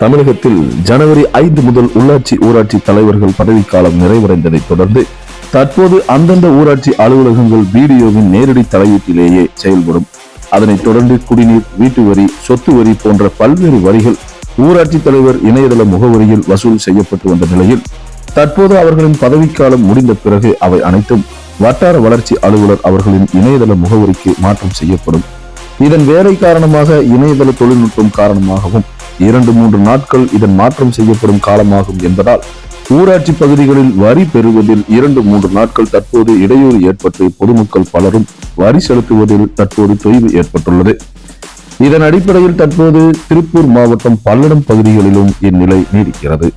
தமிழகத்தில் ஜனவரி ஐந்து முதல் உள்ளாட்சி ஊராட்சி தலைவர்கள் பதவிக்காலம் நிறைவடைந்ததை தொடர்ந்து தற்போது அந்தந்த ஊராட்சி அலுவலகங்கள் பிடிஓவின் நேரடி தலையீட்டிலேயே செயல்படும். அதனைத் தொடர்ந்து குடிநீர் வீட்டு வரி சொத்து வரி போன்ற பல்வேறு வரிகள் ஊராட்சி தலைவர் இணையதள முகவரியில் வசூல் செய்யப்பட்டு வந்த நிலையில் தற்போது அவர்களின் பதவிக்காலம் முடிந்த பிறகு அவை அனைத்தும் வட்டார வளர்ச்சி அலுவலர் அவர்களின் இணையதள முகவரிக்கு மாற்றம் செய்யப்படும். இதன் வேலை காரணமாக இணையதள தொழில்நுட்பம் காரணமாகவும் இரண்டு மூன்று நாட்கள் இதன் மாற்றம் செய்யப்படும் காலமாகும் என்பதால் ஊராட்சி பகுதிகளில் வரி பெறுவதில் இரண்டு மூன்று நாட்கள் தற்போது இடையூறு ஏற்பட்டு பொதுமக்கள் பலரும் வரி செலுத்துவதில் தற்போது தொய்வு ஏற்பட்டுள்ளது. இதன் அடிப்படையில் தற்போது திருப்பூர் மாவட்டம் பல்லடம் பகுதிகளிலும் இந்நிலை நீடிக்கிறது.